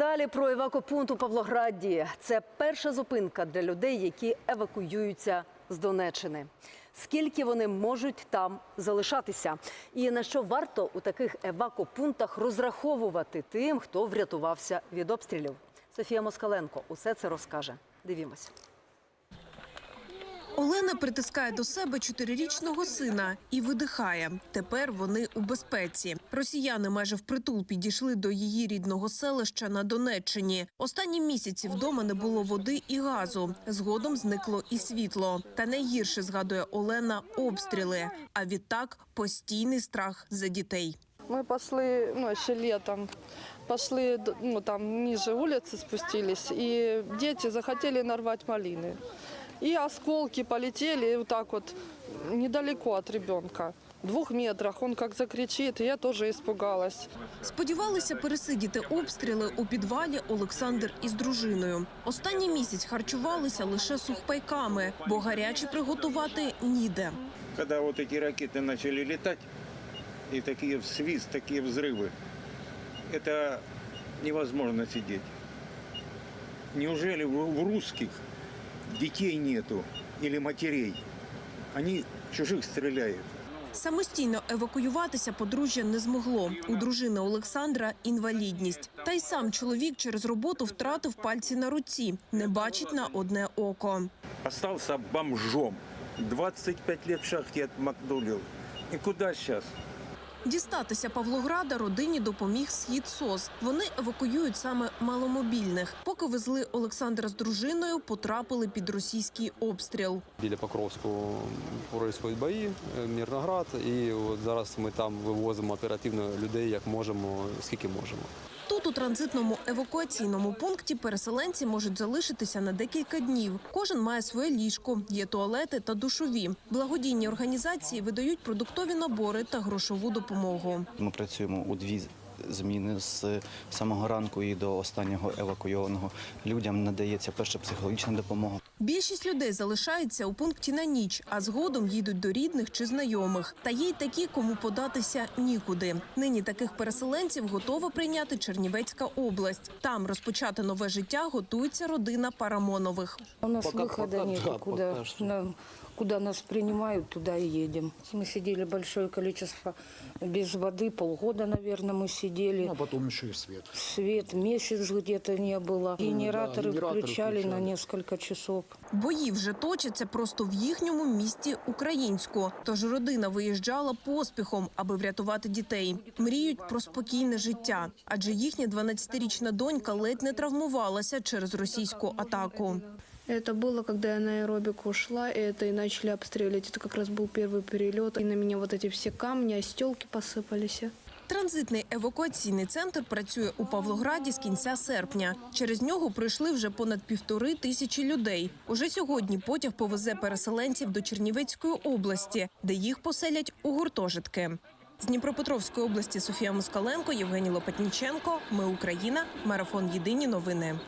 далі про евакопункт у Павлограді. Це перша зупинка для людей, які евакуюються з Донеччини. Скільки вони можуть там залишатися, і на що варто у таких евакопунктах розраховувати тим, хто врятувався від обстрілів? Софія Москаленко усе це розкаже. Дивімося. Олена притискає до себе чотирирічного сина і видихає. Тепер вони у безпеці. Росіяни майже впритул підійшли до її рідного селища на Донеччині. Останні місяці вдома не було води і газу. Згодом зникло і світло. Та найгірше згадує Олена обстріли. А відтак постійний страх за дітей. Мы пошли, ну, еще летом, пошли, д- ну, там ниже улицы спустились, и дети захотели нарвать малины. И осколки полетели вот так вот недалеко от ребенка. В двух метрах он как закричит, и я тоже испугалась. Сподівалися пересидіти обстріли у підвалі Олександр із дружиною. Останній місяць харчувалися лише сухпайками, бо гаряче приготувати ніде. Когда вот эти ракеты начали летать, и такие свист, такие взрывы, это невозможно сидеть. Неужели в в русских детей нету или матерей? Они чужих стреляют. Самостійно евакуюватися подружжя не змогло. У дружини Олександра інвалідність. Та й сам чоловік через роботу втратив пальці на руці, не бачить на одне око. Остался бомжом. 25 лет в шахте отмакдулил. И куда сейчас? Дістатися Павлограда родині допоміг схід СОС. Вони евакуюють саме маломобільних. Поки везли Олександра з дружиною, потрапили під російський обстріл. Біля Покровську происходять бої, е, Мірноград, і от зараз ми там вивозимо оперативно людей, як можемо, скільки можемо. Тут у транзитному евакуаційному пункті переселенці можуть залишитися на декілька днів. Кожен має своє ліжко, є туалети та душові. Благодійні організації видають продуктові набори та грошову допомогу. Ми працюємо у дві зміни з самого ранку і до останнього евакуйованого. Людям надається перша психологічна допомога. Більшість людей залишається у пункті на ніч, а згодом їдуть до рідних чи знайомих. Та є й такі, кому податися нікуди. Нині таких переселенців готова прийняти Чернівецька область. Там розпочати нове життя готується родина Парамонових. У нас Пока- выхода пока- нет, да, куда, пока что. на- куда нас принимают, туда и едем. Мы сидели большое количество без воды, полгода, наверное, мы сидели. Ну, а потом еще и свет. Свет месяц где-то не было. Ну, Генераторы да, генераторы включали на включали. несколько часов. Бої вже точаться просто в їхньому місті українську. Тож родина виїжджала поспіхом, аби врятувати дітей. Мріють про спокійне життя, адже їхня 12-річна донька ледь не травмувалася через російську атаку. Это было, когда я на аэробику ушла, и это и начали обстреливать. Это как раз был первый перелет. И на меня вот эти все камни, остелки посыпались. Транзитний евакуаційний центр працює у Павлограді з кінця серпня. Через нього прийшли вже понад півтори тисячі людей. Уже сьогодні потяг повезе переселенців до Чернівецької області, де їх поселять у гуртожитки. З Дніпропетровської області Софія Москаленко, Євгеній Лопатніченко. Ми Україна. Марафон Єдині новини.